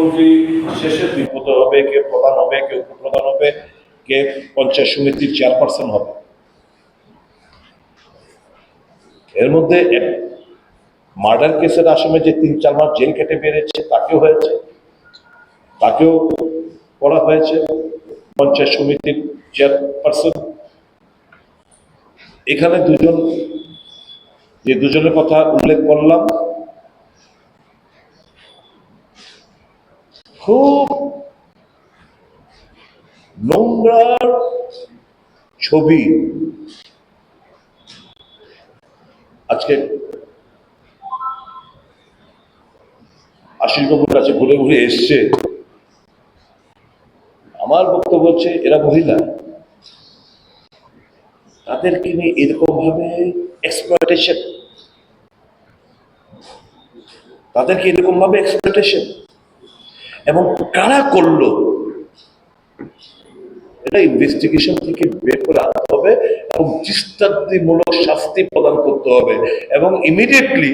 মুখ্যমন্ত্রী শেষে বিপদ হবে, কে প্রধান হবে, কে উপপ্রধান হবে, কে পঞ্চায়েত সমিতির চেয়ারপারসন হবে। এর মধ্যে মার্ডার কেসের আসামে যে তিন, চার মাস জেল কেটে বেরিয়েছে, তাকেও হয়েছে, তাকেও করা হয়েছে পঞ্চায়েত সমিতির চেয়ারপারসন। এখানে দুজন, যে দুজনের কথা উল্লেখ করলাম খুব নোংরার ছবি। আজকে আশিস বাবুর কাছে ঘুরে ঘুরে এসছে। আমার বক্তব্য হচ্ছে, এরা মহিলা। তাদেরকে নিয়ে এরকম ভাবে এক্সপ্লয়টেশন তাদেরকে এরকম ভাবে এক্সপ্লয়টেশন এবং কারা করল? এটা ইনভেস্টিগেশন থেকে বের করে আনতে হবে এবং দৃষ্টান্তিমূলক শাস্তি প্রদান করতে হবে এবং ইমিডিয়েটলি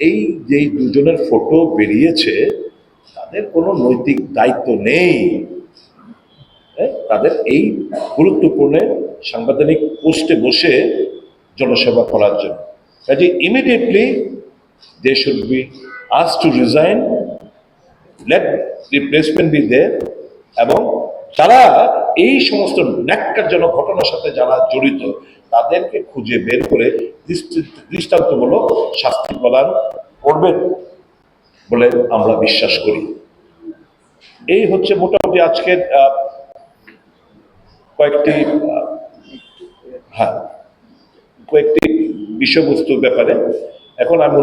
এই যে দুজনের ফটো বেরিয়েছে তাদের কোনো নৈতিক দায়িত্ব নেই। হ্যাঁ, তাদের এই গুরুত্বপূর্ণ সাংবিধানিক পোস্টে বসে জনসেবা করার জন্য। কাজে immediately they should be us to resign let replacement be they এবং যারা এই সমস্ত ন্যাক্কারজনক ঘটনার সাথে যারা জড়িত, তাদেরকে খুঁজে বের করে দৃষ্টি- দৃষ্টান্তমূলক শাস্তি প্রদান করবেন বলে আমরা বিশ্বাস করি। এই হচ্ছে মোটামুটি আজকের কয়েকটি হ্যাঁ কয়েকটি বিষয়বস্তুর ব্যাপারে। এখন আমি